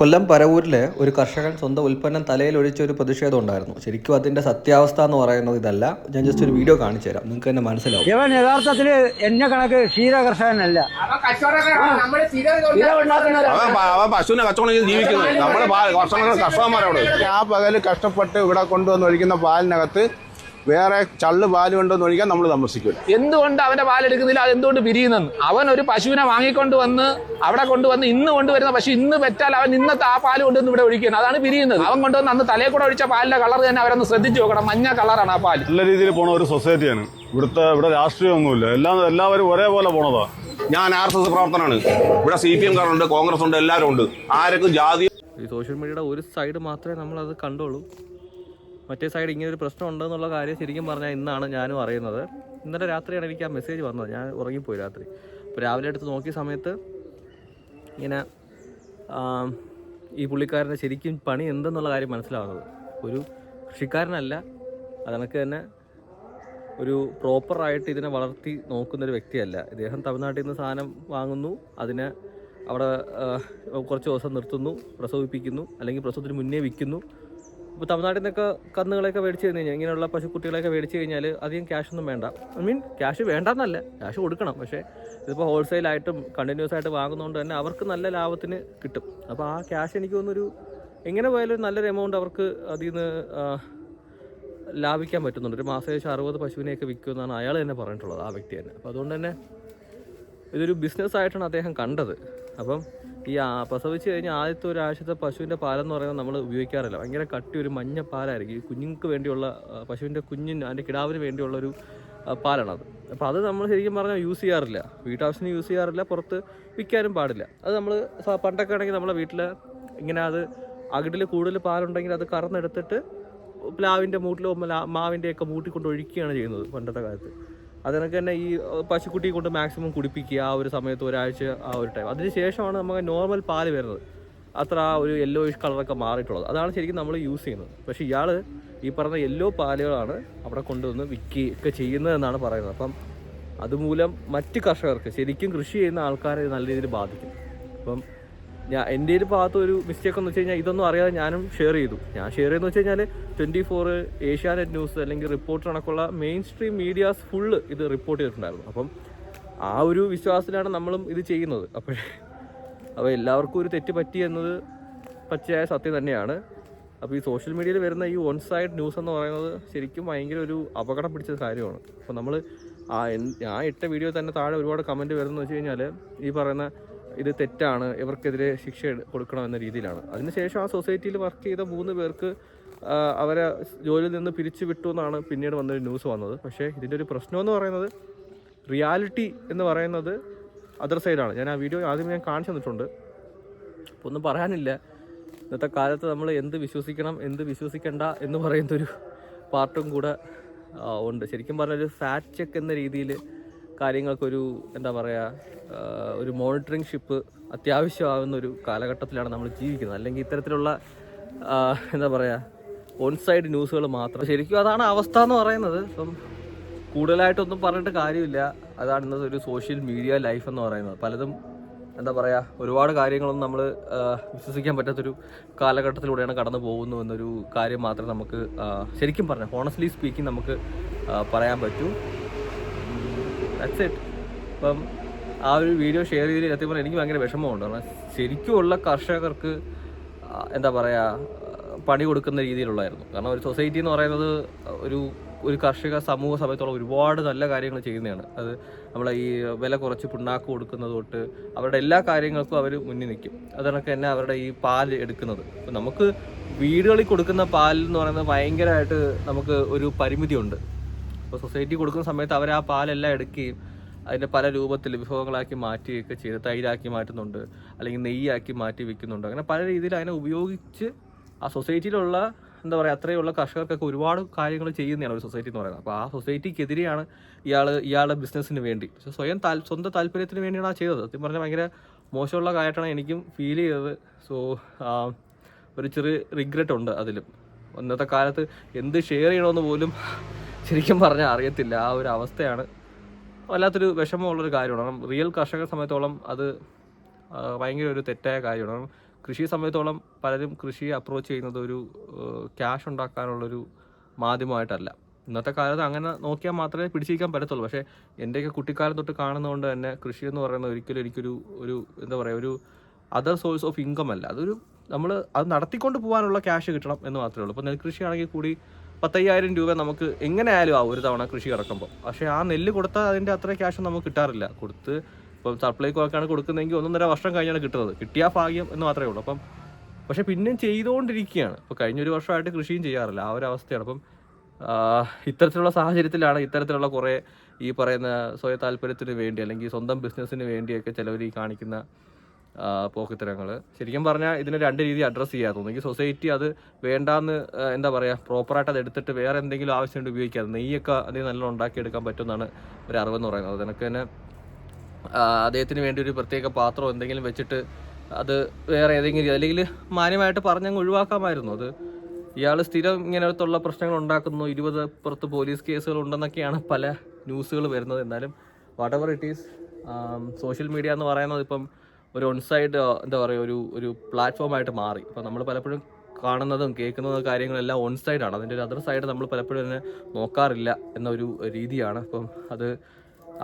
കൊല്ലം പരവൂരിൽ ഒരു കർഷകൻ സ്വന്തം ഉൽപ്പന്നം തലയിൽ ഒഴിച്ച ഒരു പ്രതിഷേധം ഉണ്ടായിരുന്നു. ശരിക്കും അതിന്റെ സത്യാവസ്ഥ എന്ന് പറയുന്നത് ഇതല്ല. ഞാൻ ജസ്റ്റ് ഒരു വീഡിയോ കാണിച്ചു തരാം. നിങ്ങൾക്ക് തന്നെ മനസ്സിലാവും. യഥാർത്ഥത്തിൽ എന്നെ കണക്ക് ക്ഷീര കർഷകനല്ല. പശുവിനെ കച്ചവടം ചെയ്ത് ജീവിക്കുന്നത് നമ്മുടെ കർഷകർ കർഷകന്മാരവിടെ. ആ പകൽ കഷ്ടപ്പെട്ട് ഇവിടെ കൊണ്ടുവന്ന് ഒഴിക്കുന്ന പാലിനകത്ത് വേറെ ചള്ള് പാൽ കൊണ്ടോന്ന് ഒഴിക്കാൻ നമ്മൾ താമസിക്കില്ല എന്തുകൊണ്ട് അവന്റെ പാലെടുക്കുന്നില്ല അത് എന്തുകൊണ്ട് പിരിയുന്നെന്ന്? അവൻ ഒരു പശുവിനെ വാങ്ങിക്കൊണ്ട് വന്ന് അവിടെ കൊണ്ടുവന്ന് ഇന്ന് കൊണ്ടുവരുന്ന പശു ഇന്ന് വെച്ചാൽ അവൻ ഇന്നത്തെ ആ പാൽ കൊണ്ടുവന്ന് ഇവിടെ ഒഴിക്കുന്നത് അതാണ് പിരിയുന്നത്. അവൻ കൊണ്ടുവന്ന് അന്ന് തലയിൽ കൂടെ ഒഴിച്ച പാലിന്റെ കളർ തന്നെ അവരൊന്ന് ശ്രദ്ധിച്ചു നോക്കണം. മഞ്ഞ കളറാണ് ആ പാൽ. നല്ല രീതിയിൽ പോണ ഒരു സൊസൈറ്റിയാണ്. ഇവിടുത്തെ ഇവിടെ രാഷ്ട്രീയമൊന്നുമില്ല. എല്ലാം എല്ലാവരും ഒരേപോലെ പോണതാ. ഞാൻ ആർ എസ് എസ് പ്രവർത്തനമാണ് ഇവിടെ സി പി എം കാരുണ്ട് കോൺഗ്രസ് ഉണ്ട് എല്ലാവരും ഉണ്ട് ആരൊക്കെ ജാതി ഈ സോഷ്യൽ മീഡിയയുടെ ഒരു സൈഡ് മാത്രമേ നമ്മളത് കണ്ടുള്ളൂ. മറ്റേ സൈഡ് ഇങ്ങനെ ഒരു പ്രശ്നം ഉണ്ടെന്നുള്ള കാര്യം ശരിക്കും പറഞ്ഞാൽ ഇന്നാണ് ഞാനും അറിയുന്നത്. ഇന്നലെ രാത്രിയാണ് എനിക്ക് ആ മെസ്സേജ് വന്നത്. ഞാൻ ഉറങ്ങിപ്പോയി രാത്രി. അപ്പോൾ രാവിലെ എടുത്ത് നോക്കിയ സമയത്ത് ഇങ്ങനെ ഈ പുള്ളിക്കാരന്റെ ശരിക്കും പണി എന്തെന്നുള്ള കാര്യം മനസ്സിലാവുന്നത്. ഒരു കൃഷിക്കാരനല്ല അതണക്ക് തന്നെ ഒരു പ്രോപ്പറായിട്ട് ഇതിനെ വളർത്തി നോക്കുന്ന ഒരു വ്യക്തിയല്ല. ഇദ്ദേഹം തമിഴ്നാട്ടിൽ നിന്ന് സാധനം വാങ്ങുന്നു അതിനെ അവിടെ കുറച്ച് ദിവസം നിർത്തുന്നു പ്രസവിപ്പിക്കുന്നു അല്ലെങ്കിൽ പ്രസവത്തിന് മുന്നേ വിൽക്കുന്നു. ഇപ്പോൾ തമിഴ്നാട്ടിൽ നിന്നൊക്കെ കന്നുകളെയൊക്കെ മേടിച്ച് കഴിഞ്ഞ് കഴിഞ്ഞാൽ ഇങ്ങനെയുള്ള പശുക്കുട്ടികളെയൊക്കെ മേടിച്ച് കഴിഞ്ഞാൽ അധികം ക്യാഷൊന്നും വേണ്ട. ഐ മീൻ ക്യാഷ് വേണ്ടെന്നല്ല ക്യാഷ് കൊടുക്കണം. പക്ഷേ ഇതിപ്പോൾ ഹോൾസെയിലായിട്ടും കണ്ടിന്യൂസ് ആയിട്ട് വാങ്ങുന്നതുകൊണ്ട് തന്നെ അവർക്ക് നല്ല ലാഭത്തിന് കിട്ടും. അപ്പോൾ ആ ക്യാഷ് എനിക്ക് തോന്നുന്നൊരു എങ്ങനെ പോയാലും നല്ലൊരു എമൗണ്ട് അവർക്ക് അതിൽ നിന്ന് ലാഭിക്കാൻ പറ്റുന്നുണ്ട്. ഒരു മാസം ഏകദേശം അറുപത് പശുവിനെയൊക്കെ വിൽക്കുമെന്നാണ് അയാൾ തന്നെ പറഞ്ഞിട്ടുള്ളത് ആ വ്യക്തി തന്നെ. അപ്പോൾ അതുകൊണ്ട് തന്നെ ഇതൊരു ബിസിനസ് ആയിട്ടാണ് അദ്ദേഹം കണ്ടത്. അപ്പം ഈ പ്രസവിച്ച് കഴിഞ്ഞാൽ ആദ്യത്തെ ഒരാഴ്ചത്തെ പശുവിന്റെ പാലെന്ന് പറയുന്നത് നമ്മൾ ഉപയോഗിക്കാറില്ല. ഭയങ്കര കട്ടി ഒരു മഞ്ഞ പാലായിരിക്കും. ഈ കുഞ്ഞുങ്ങൾക്ക് വേണ്ടിയുള്ള പശുവിന്റെ കുഞ്ഞിന് അതിന്റെ കിടാവിന് വേണ്ടിയുള്ള ഒരു പാലാണത്. അപ്പോൾ അത് നമ്മൾ ശരിക്കും പറഞ്ഞാൽ യൂസ് ചെയ്യാറില്ല. വീട്ടാവശ്യത്തിന് യൂസ് ചെയ്യാറില്ല. പുറത്ത് വിൽക്കാനും പാടില്ല. അത് നമ്മൾ പണ്ടൊക്കെ ആണെങ്കിൽ നമ്മളെ വീട്ടിൽ ഇങ്ങനെ അത് അകിടിൽ കൂടുതൽ പാലുണ്ടെങ്കിൽ അത് കറന്നെടുത്തിട്ട് പ്ലാവിന്റെ മൂട്ടിലോ മാവിന്റെയൊക്കെ മൂട്ടിൽ കൊണ്ട് ഒഴിക്കുകയാണ് ചെയ്യുന്നത് പണ്ടത്തെ കാലത്ത്. അതിനൊക്കെ തന്നെ ഈ പശുക്കുട്ടി കൊണ്ട് മാക്സിമം കുടിപ്പിക്കുക ആ ഒരു സമയത്ത് ഒരാഴ്ച ആ ഒരു ടൈം അതിന് ശേഷമാണ് നമുക്ക് നോർമൽ പാൽ വരുന്നത്. അത്ര ആ ഒരു യെല്ലോ ഇഷ് കളറൊക്കെ മാറിയിട്ടുള്ളത്. അതാണ് ശരിക്കും നമ്മൾ യൂസ് ചെയ്യുന്നത്. പക്ഷേ ഇയാൾ ഈ പറഞ്ഞ യെല്ലോ പാലുകളാണ് അവിടെ കൊണ്ടുവന്ന് വിൽക്കുകയൊക്കെ ചെയ്യുന്നതെന്നാണ് പറയുന്നത്. അപ്പം അതുമൂലം മറ്റ് കർഷകർക്ക് ശരിക്കും കൃഷി ചെയ്യുന്ന ആൾക്കാരെ നല്ല രീതിയിൽ ബാധിക്കും. അപ്പം ഞാൻ എന്റെ ഒരു ഭാഗത്ത് ഒരു മിസ്റ്റേക്ക് എന്ന് വെച്ച് കഴിഞ്ഞാൽ ഇതൊന്നും അറിയാതെ ഞാനും ഷെയർ ചെയ്തു. ഞാൻ ഷെയർ ചെയ്തെന്ന് വെച്ച് കഴിഞ്ഞാൽ ട്വന്റി ഫോർ ഏഷ്യാനെറ്റ് ന്യൂസ് അല്ലെങ്കിൽ റിപ്പോർട്ടർ കണക്കുള്ള മെയിൻ സ്ട്രീം മീഡിയാസ് ഫുള്ള് ഇത് റിപ്പോർട്ട് ചെയ്തിട്ടുണ്ടായിരുന്നു. അപ്പം ആ ഒരു വിശ്വാസത്തിലാണ് നമ്മളും ഇത് ചെയ്യുന്നത്. അപ്പോഴേ അപ്പോൾ എല്ലാവർക്കും ഒരു തെറ്റ് പറ്റി എന്നത് പച്ചയായ സത്യം തന്നെയാണ്. അപ്പോൾ ഈ സോഷ്യൽ മീഡിയയിൽ വരുന്ന ഈ വൺ സൈഡ് ന്യൂസ് എന്ന് പറയുന്നത് ശരിക്കും ഭയങ്കര ഒരു അപകടം പിടിച്ച കാര്യമാണ്. അപ്പോൾ നമ്മൾ ആ ഞാൻ ഇട്ട വീഡിയോ തന്നെ താഴെ ഒരുപാട് കമന്റ് വരുന്നതെന്ന് വെച്ച് കഴിഞ്ഞാൽ ഈ പറയുന്ന ഇത് തെറ്റാണ് ഇവർക്കെതിരെ ശിക്ഷ കൊടുക്കണമെന്ന രീതിയിലാണ്. അതിനുശേഷം ആ സൊസൈറ്റിയിൽ വർക്ക് ചെയ്ത മൂന്ന് പേർക്ക് അവരെ ജോലിയിൽ നിന്ന് പിരിച്ചു വിട്ടു എന്നാണ് പിന്നീട് വന്നൊരു ന്യൂസ് വന്നത്. പക്ഷേ ഇതിന്റെ ഒരു പ്രശ്നം എന്ന് പറയുന്നത് റിയാലിറ്റി എന്ന് പറയുന്നത് അതർ സൈഡാണ് ഞാൻ ആ വീഡിയോ ആദ്യം ഞാൻ കാണിച്ചു തന്നിട്ടുണ്ട്. അപ്പോൾ ഒന്നും പറയാനില്ല. ഇന്നത്തെ കാലത്ത് നമ്മൾ എന്ത് വിശ്വസിക്കണം എന്ത് വിശ്വസിക്കണ്ട എന്ന് പറയുന്നൊരു പാർട്ടും കൂടെ ഉണ്ട്. ശരിക്കും പറഞ്ഞാൽ ഒരു ഫാറ്റ് ചെക്ക് എന്ന രീതിയിൽ കാര്യങ്ങൾക്കൊരു എന്താ പറയുക ഒരു മോണിറ്ററിംഗ് ഷിപ്പ് അത്യാവശ്യമാകുന്ന ഒരു കാലഘട്ടത്തിലാണ് നമ്മൾ ജീവിക്കുന്നത്. അല്ലെങ്കിൽ ഇത്തരത്തിലുള്ള എന്താ പറയുക ഓൺ സൈഡ് ന്യൂസുകൾ മാത്രം. ശരിക്കും അതാണ് അവസ്ഥ എന്ന് പറയുന്നത്. ഇപ്പം കൂടുതലായിട്ടൊന്നും പറഞ്ഞിട്ട് കാര്യമില്ല. അതാണ് ഇന്നത്തെ ഒരു സോഷ്യൽ മീഡിയ ലൈഫ് എന്ന് പറയുന്നത്. പലതും എന്താ പറയുക ഒരുപാട് കാര്യങ്ങളൊന്നും നമ്മൾ വിശ്വസിക്കാൻ പറ്റാത്തൊരു കാലഘട്ടത്തിലൂടെയാണ് കടന്നു പോകുന്നു എന്നൊരു കാര്യം മാത്രമേ നമുക്ക് ശരിക്കും പറഞ്ഞാൽ ഹോണസ്റ്റ്ലി സ്പീക്കിംഗ് നമുക്ക് പറയാൻ പറ്റൂ. ദാറ്റ്സ് ഇറ്റ് അപ്പം ആ ഒരു വീഡിയോ ഷെയർ ചെയ്ത് സത്യം പറഞ്ഞാൽ എനിക്ക് ഭയങ്കര വിഷമമുണ്ട്. കാരണം ശരിക്കുമുള്ള കർഷകർക്ക് എന്താ പറയുക പണി കൊടുക്കുന്ന രീതിയിലുള്ളായിരുന്നു കാരണം ഒരു സൊസൈറ്റി എന്ന് പറയുന്നത് ഒരു ഒരു കർഷക സമൂഹ സമയത്തോളം ഒരുപാട് നല്ല കാര്യങ്ങൾ ചെയ്യുന്നതാണ്. അത് നമ്മളെ ഈ വില കുറച്ച് പിണ്ണാക്ക് കൊടുക്കുന്നത് തൊട്ട് അവരുടെ എല്ലാ കാര്യങ്ങൾക്കും അവർ മുന്നിൽ നിൽക്കും. അതിനൊക്കെ തന്നെ അവരുടെ ഈ പാൽ എടുക്കുന്നത്. അപ്പം നമുക്ക് വീടുകളിൽ കൊടുക്കുന്ന പാൽ എന്ന് പറയുന്നത് ഭയങ്കരമായിട്ട് നമുക്ക് ഒരു പരിമിതിയുണ്ട്. അപ്പോൾ സൊസൈറ്റി കൊടുക്കുന്ന സമയത്ത് അവർ ആ പാലെല്ലാം എടുക്കുകയും അതിന്റെ പല രൂപത്തിൽ വിഭവങ്ങളാക്കി മാറ്റിയൊക്കെ ചെയ്ത് തൈരാക്കി മാറ്റുന്നുണ്ട് അല്ലെങ്കിൽ നെയ്യാക്കി മാറ്റി വെക്കുന്നുണ്ട്. അങ്ങനെ പല രീതിയിൽ അതിനെ ഉപയോഗിച്ച് ആ സൊസൈറ്റിയിലുള്ള എന്താ പറയുക അത്രയുള്ള കർഷകർക്കൊക്കെ ഒരുപാട് കാര്യങ്ങൾ ചെയ്യുന്നതാണ് ഒരു സൊസൈറ്റി എന്ന് പറയുന്നത്. അപ്പോൾ ആ സൊസൈറ്റിക്കെതിരെയാണ് ഇയാൾ ഇയാളുടെ ബിസിനസ്സിന് വേണ്ടി. പക്ഷേ സ്വയം താൽ സ്വന്തം താല്പര്യത്തിന് വേണ്ടിയാണ് ആ ചെയ്തത്. സത്യം പറഞ്ഞാൽ ഭയങ്കര മോശമുള്ള കാര്യമായിട്ടാണ് എനിക്കും ഫീൽ ചെയ്തത്. സോ ഒരു ചെറിയ റിഗ്രറ്റ് ഉണ്ട് അതിലും. ഇന്നത്തെ കാലത്ത് എന്ത് ഷെയർ ചെയ്യണമെന്ന് പോലും ശരിക്കും പറഞ്ഞാൽ അറിയത്തില്ല. ആ ഒരു അവസ്ഥയാണ്. വല്ലാത്തൊരു വിഷമമുള്ളൊരു കാര്യമാണ്. കാരണം റിയൽ കർഷക സമയത്തോളം അത് ഭയങ്കര ഒരു തെറ്റായ കാര്യമാണ്. കാരണം കൃഷി സമയത്തോളം പലരും കൃഷിയെ അപ്രോച്ച് ചെയ്യുന്നത് ഒരു ക്യാഷ് ഉണ്ടാക്കാനുള്ളൊരു മാധ്യമമായിട്ടല്ല. ഇന്നത്തെ കാലത്ത് അങ്ങനെ നോക്കിയാൽ മാത്രമേ പിടിച്ചിരിക്കാൻ പറ്റത്തുള്ളൂ. പക്ഷേ എന്റെയൊക്കെ കുട്ടിക്കാലം തൊട്ട് കാണുന്നതുകൊണ്ട് തന്നെ കൃഷി എന്ന് പറയുന്നത് ഒരിക്കലും എനിക്കൊരു ഒരു എന്താ പറയുക ഒരു അതർ സോഴ്സ് ഓഫ് ഇൻകം അല്ല. അതൊരു നമ്മൾ അത് നടത്തിക്കൊണ്ട് പോകാനുള്ള ക്യാഷ് കിട്ടണം എന്ന് മാത്രമേ ഉള്ളൂ. ഇപ്പോൾ നെൽകൃഷി ആണെങ്കിൽ കൂടി പത്തയ്യായിരം രൂപ നമുക്ക് എങ്ങനെ ആയാലും ആ ഒരു തവണ കൃഷി ഇറക്കുമ്പോൾ പക്ഷേ ആ നെല്ല് കൊടുത്താൽ അതിന്റെ അത്ര ക്യാഷ് നമുക്ക് കിട്ടാറില്ല. കൊടുത്ത് ഇപ്പം സപ്ലൈക്കോ ഒക്കെയാണ് കൊടുക്കുന്നതെങ്കിൽ ഒന്നൊന്നര വർഷം കഴിഞ്ഞാണ് കിട്ടുന്നത്. കിട്ടിയ ഭാഗ്യം എന്ന് മാത്രമേ ഉള്ളൂ. അപ്പം പക്ഷേ പിന്നെയും ചെയ്തുകൊണ്ടിരിക്കുകയാണ്. ഇപ്പോൾ കഴിഞ്ഞൊരു വർഷമായിട്ട് കൃഷിയും ചെയ്യാറില്ല. ആ ഒരു അവസ്ഥയാണ്. അപ്പം ഇത്തരത്തിലുള്ള സാഹചര്യത്തിലാണ് ഇത്തരത്തിലുള്ള കുറേ ഈ പറയുന്ന സ്വയ താല്പര്യത്തിന് വേണ്ടി അല്ലെങ്കിൽ സ്വന്തം ബിസിനസ്സിന് വേണ്ടിയൊക്കെ ചിലവർ ഈ കാണിക്കുന്ന പോക്കിത്തരങ്ങൾ ശരിക്കും പറഞ്ഞാൽ ഇതിനെ രണ്ട് രീതി അഡ്രസ്സ് ചെയ്യാൻ ഒന്നെങ്കിൽ സൊസൈറ്റി അത് വേണ്ടാന്ന് എന്താ പറയുക പ്രോപ്പറായിട്ട് അത് എടുത്തിട്ട് വേറെ എന്തെങ്കിലും ആവശ്യമുണ്ട് ഉപയോഗിക്കാം നെയ്യൊക്കെ അതിൽ നല്ല ഉണ്ടാക്കിയെടുക്കാൻ പറ്റുമെന്നാണ് ഒരു അറിവെന്ന് പറയുന്നത്. അതിനൊക്കെ തന്നെ അദ്ദേഹത്തിന് വേണ്ടി ഒരു പ്രത്യേക പാത്രം എന്തെങ്കിലും വെച്ചിട്ട് അത് വേറെ ഏതെങ്കിലും അല്ലെങ്കിൽ മാന്യമായിട്ട് പറഞ്ഞങ്ങ് ഒഴിവാക്കാമായിരുന്നു. അത് ഇയാൾ സ്ഥിരം ഇങ്ങനത്തുള്ള പ്രശ്നങ്ങൾ ഉണ്ടാക്കുന്നു. ഇരുപത് പുറത്ത് പോലീസ് കേസുകൾ ഉണ്ടെന്നൊക്കെയാണ് പല ന്യൂസുകൾ വരുന്നത്. എന്നാലും whatever it is social media എന്ന് പറയുന്നത് ഇപ്പം ഒരു ഒൺസൈഡ് എന്താ പറയുക ഒരു ഒരു പ്ലാറ്റ്ഫോമായിട്ട് മാറി. അപ്പോൾ നമ്മൾ പലപ്പോഴും കാണുന്നതും കേൾക്കുന്നതും കാര്യങ്ങളെല്ലാം ഓൺ സൈഡാണ് അതിന്റെ ഒരു അതർ സൈഡ് നമ്മൾ പലപ്പോഴും തന്നെ നോക്കാറില്ല എന്നൊരു രീതിയാണ്. അപ്പം അത്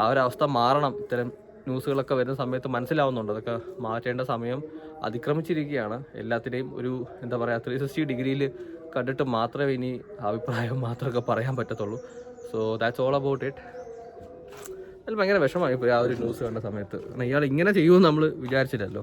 ആ ഒരു അവസ്ഥ മാറണം. ഇത്തരം ന്യൂസുകളൊക്കെ വരുന്ന സമയത്ത് മനസ്സിലാവുന്നുണ്ട്. അതൊക്കെ മാറ്റേണ്ട സമയം അതിക്രമിച്ചിരിക്കുകയാണ്. എല്ലാത്തിനെയും ഒരു എന്താ പറയുക ത്രീ സിക്സ്റ്റി ഡിഗ്രിയിൽ കണ്ടിട്ട് മാത്രമേ ഇനി അഭിപ്രായം മാത്രമൊക്കെ പറയാൻ പറ്റത്തുള്ളൂ. So that's all about it അതിൽ ഭയങ്കര വിഷമായി പോയി ആ ഒരു ന്യൂസ് കണ്ട സമയത്ത്. കാരണം ഇയാൾ ഇങ്ങനെ ചെയ്യുമെന്ന് നമ്മൾ വിചാരിച്ചില്ലല്ലോ.